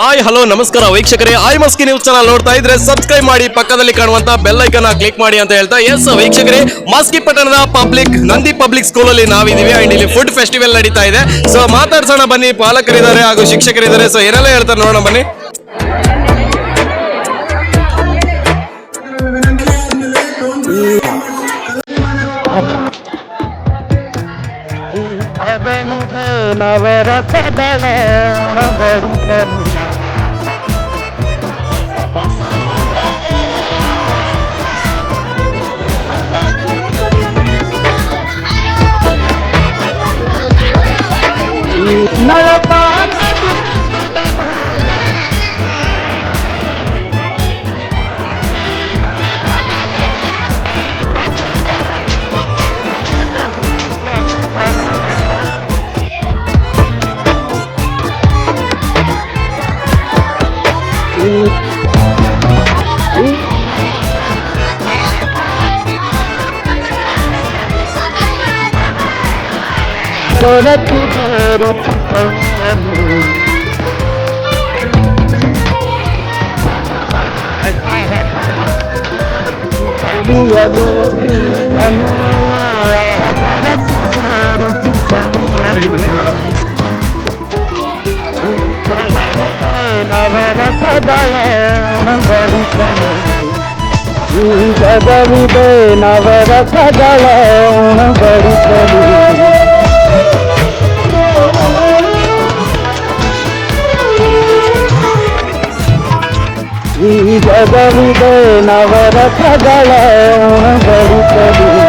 Hi, hello, ನಮಸ್ಕಾರ ವೀಕ್ಷಕರೇ. I Maski news channel ನೋಡ್ತಾ ಇದ್ರೆ ಸಬ್ಸ್ಕ್ರೈಬ್ ಮಾಡಿ, ಪಕ್ಕದಲ್ಲಿ ಕಾಣುವಂತ ಬೆಲ್ ಐಕನ್ ಕ್ಲಿಕ್ ಮಾಡಿ ಅಂತ ಹೇಳ್ತಾ ಎಸ್ ವೀಕ್ಷಕರೇ ಮಸ್ಕಿ ಪಟ್ಟಣದ ಪಬ್ಲಿಕ್ ನಂದಿ ಪಬ್ಲಿಕ್ ಸ್ಕೂಲ್ ಅಲ್ಲಿ ನಾವಿದೀವಿ ಅಂಡ್ ಇಲ್ಲಿ ಫುಡ್ ಫೆಸ್ಟಿವಲ್ ನಡೀತಾ ಇದೆ. ಸೊ ಮಾತಾಡ್ಸೋಣ ಬನ್ನಿ. ಪಾಲಕರಿದ್ದಾರೆ ಹಾಗೂ ಶಿಕ್ಷಕರಿದ್ದಾರೆ. ಸೊ ಏನೆಲ್ಲ ಹೇಳ್ತಾರೆ ನೋಡೋಣ ಬನ್ನಿ. ولك غير يا نور ಜಗವಿದೆ ನವರಸಗಳ ಉಣಬಡಿಸಲಿ ಈ ಜಗವಿದೆ ನವರಸಗಳ ಉಣಬಡಿಸಲಿ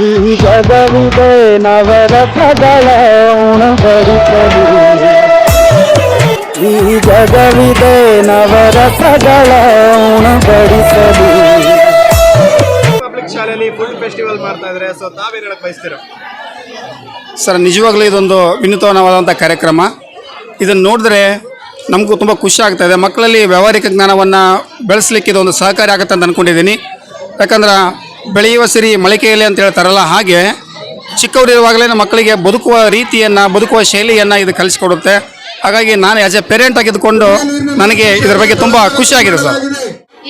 ಈ ಜಗವಿದೆ ನವರಸಗಳ ಉಣಬಡಿಸಲಿ ಈ ಜಗವಿದೆ ನವರಸಗಳ ಉಣಬಡಿಸಲಿ ಪಬ್ಲಿಕ್ ಶಾಲೆಯಲ್ಲಿ ಫೆಸ್ಟಿವಲ್ ಮಾಡ್ತಾ ಇದ್ರೆ ಸೊ ಸರ್, ನಿಜವಾಗ್ಲೂ ಇದೊಂದು ವಿನೂತನವಾದಂಥ ಕಾರ್ಯಕ್ರಮ. ಇದನ್ನು ನೋಡಿದ್ರೆ ನಮಗೂ ತುಂಬ ಖುಷಿ ಆಗ್ತಾ ಮಕ್ಕಳಲ್ಲಿ ವ್ಯಾವಹಾರಿಕ ಜ್ಞಾನವನ್ನು ಬೆಳೆಸಲಿಕ್ಕೆ ಇದೊಂದು ಸಹಕಾರಿ ಆಗುತ್ತೆ ಅಂತ ಅಂದ್ಕೊಂಡಿದ್ದೀನಿ ಯಾಕಂದ್ರೆ ಬೆಳೆಯುವ ಸಿರಿ ಮೊಳಕೆಯಲ್ಲಿ ಅಂತ ಹೇಳ್ತಾರಲ್ಲ ಹಾಗೆ ಚಿಕ್ಕವರಿರುವಾಗಲೇ ನಮ್ಮ ಮಕ್ಕಳಿಗೆ ಬದುಕುವ ರೀತಿಯನ್ನು, ಬದುಕುವ ಶೈಲಿಯನ್ನು ಇದು ಕಲಿಸ್ಕೊಡುತ್ತೆ. ಹಾಗಾಗಿ ನಾನು ಆ್ಯಸ್ ಎ ಪೇರೆಂಟ್ ಆಗಿದ್ದುಕೊಂಡು ನನಗೆ ಇದರ ಬಗ್ಗೆ ತುಂಬ ಖುಷಿಯಾಗಿದೆ ಸರ್.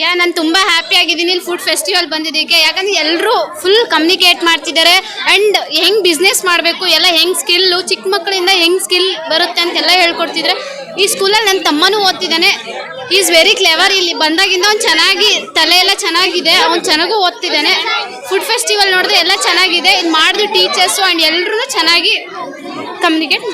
ಯಾ, ನಾನು ತುಂಬಾ ಹ್ಯಾಪಿ ಆಗಿದ್ದೀನಿ. ಇಲ್ಲಿ ಫುಡ್ ಫೆಸ್ಟಿವಲ್ ಬಂದಿದ್ದಕ್ಕೆ. ಯಾಕಂದ್ರೆ ಎಲ್ಲರೂ ಫುಲ್ ಕಮ್ಯುನಿಕೇಟ್ ಮಾಡ್ತಿದ್ದಾರೆ. ಅಂಡ್ ಹೆಂಗೆ ಬಿಸ್ನೆಸ್ ಮಾಡಬೇಕು, ಎಲ್ಲ ಹೆಂಗ್ ಸ್ಕಿಲ್ಲು ಚಿಕ್ಕ ಮಕ್ಕಳಿಂದ ಹೆಂಗ್ ಸ್ಕಿಲ್ ಬರುತ್ತೆ ಅಂತೆಲ್ಲ ಹೇಳ್ಕೊಡ್ತಿದ್ರೆ. ಈ ಸ್ಕೂಲಲ್ಲಿ ನನ್ನ ತಮ್ಮನೂ ಓದ್ತಿದ್ದಾನೆ. ಈಸ್ ವೆರಿ ಕ್ಲೆವರ್ ಇಲ್ಲಿ ಬಂದಾಗಿಂದ ಅವ್ನು ಚೆನ್ನಾಗಿ, ತಲೆ ಎಲ್ಲ ಚೆನ್ನಾಗಿದೆ. ಅವ್ನು ಚೆನ್ನಾಗೂ ಓದ್ತಿದ್ದಾನೆ. ಫುಡ್ ಫೆಸ್ಟಿವಲ್ ನೋಡಿದ್ರೆ ಎಲ್ಲ ಚೆನ್ನಾಗಿದೆ. ಇದು ಮಾಡಿದ ಟೀಚರ್ಸು ಆ್ಯಂಡ್ ಎಲ್ಲರೂ ಚೆನ್ನಾಗಿ ಕಮ್ಯುನಿಕೇಟ್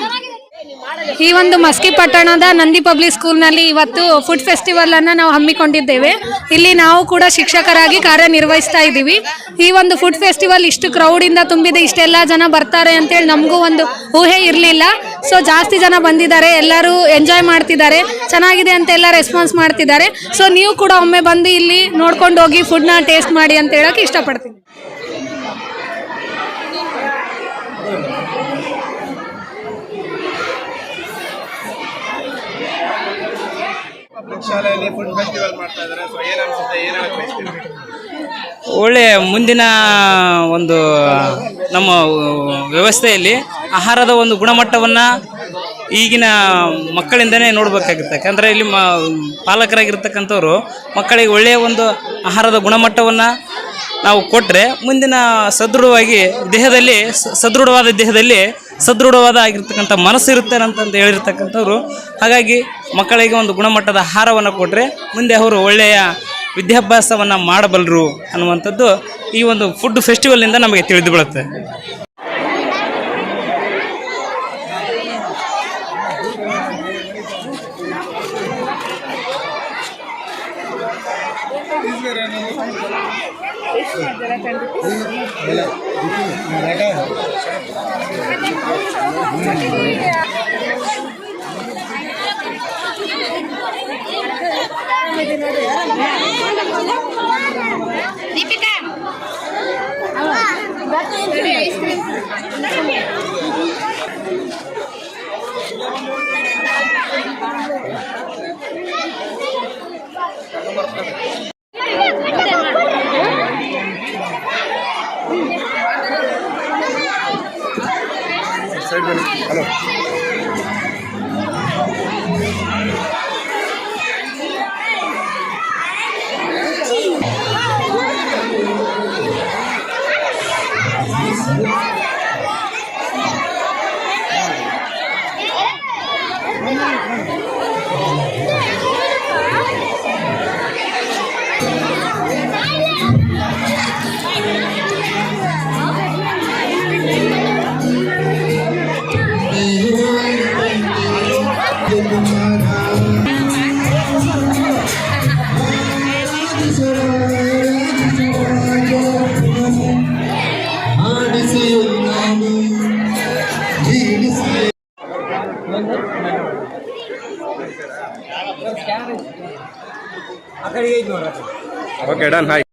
ಈ ಒಂದು ಮಸ್ಕಿ ಪಟ್ಟಣದ ನಂದಿ ಪಬ್ಲಿಕ್ ಸ್ಕೂಲ್ನಲ್ಲಿ ಇವತ್ತು ಫುಡ್ ಫೆಸ್ಟಿವಲ್ ಅನ್ನ ನಾವು ಹಮ್ಮಿಕೊಂಡಿದ್ದೇವೆ. ಇಲ್ಲಿ ನಾವು ಕೂಡ ಶಿಕ್ಷಕರಾಗಿ ಕಾರ್ಯನಿರ್ವಹಿಸ್ತಾ ಇದ್ದೀವಿ. ಈ ಒಂದು ಫುಡ್ ಫೆಸ್ಟಿವಲ್ ಇಷ್ಟು ಕ್ರೌಡಿಂದ ತುಂಬಿದೆ, ಇಷ್ಟೆಲ್ಲ ಜನ ಬರ್ತಾರೆ ಅಂತೇಳಿ ನಮಗೂ ಒಂದು ಊಹೆ ಇರಲಿಲ್ಲ. ಸೊ ಜಾಸ್ತಿ ಜನ ಬಂದಿದ್ದಾರೆ, ಎಲ್ಲರೂ ಎಂಜಾಯ್ ಮಾಡ್ತಿದ್ದಾರೆ, ಚೆನ್ನಾಗಿದೆ ಅಂತ ಎಲ್ಲ ರೆಸ್ಪಾನ್ಸ್ ಮಾಡ್ತಿದ್ದಾರೆ. ಸೊ ನೀವು ಕೂಡ ಒಮ್ಮೆ ಬಂದು ಇಲ್ಲಿ ನೋಡ್ಕೊಂಡು ಹೋಗಿ ಫುಡ್ನ ಟೇಸ್ಟ್ ಮಾಡಿ ಅಂತ ಹೇಳಕ್ಕೆ ಇಷ್ಟಪಡ್ತೀನಿ. ಒಳ್ಳೆಯ ಮುಂದಿನ ಒಂದು, ನಮ್ಮ ವ್ಯವಸ್ಥೆಯಲ್ಲಿ ಆಹಾರದ ಒಂದು ಗುಣಮಟ್ಟವನ್ನು ಈಗಿನ ಮಕ್ಕಳಿಂದನೇ ನೋಡಬೇಕಾಗುತ್ತೆ ಯಾಕಂದರೆ ಇಲ್ಲಿ ಮ, ಪಾಲಕರಾಗಿರ್ತಕ್ಕಂಥವ್ರು ಮಕ್ಕಳಿಗೆ ಒಳ್ಳೆಯ ಒಂದು ಆಹಾರದ ಗುಣಮಟ್ಟವನ್ನು ನಾವು ಕೊಟ್ಟರೆ ಮುಂದಿನ ಸದೃಢವಾಗಿ ದೇಹದಲ್ಲಿ ಸದೃಢವಾದ ದೇಹದಲ್ಲಿ ಸದೃಢವಾದ ಆಗಿರ್ತಕ್ಕಂಥ ಮನಸ್ಸು ಇರುತ್ತೆ ಅಂತಂದು ಹೇಳಿರ್ತಕ್ಕಂಥವ್ರು. ಹಾಗಾಗಿ ಮಕ್ಕಳಿಗೆ ಒಂದು ಗುಣಮಟ್ಟದ ಆಹಾರವನ್ನು ಕೊಟ್ಟರೆ ಮುಂದೆ ಅವರು ಒಳ್ಳೆಯ ವಿದ್ಯಾಭ್ಯಾಸವನ್ನು ಮಾಡಬಲ್ಲರು ಅನ್ನುವಂಥದ್ದು ಈ ಒಂದು ಫುಡ್ ಫೆಸ್ಟಿವಲ್ನಿಂದ ನಮಗೆ ತಿಳಿದು ಬೀಳುತ್ತೆ. Ini Thank you. Side hello अकड़ा high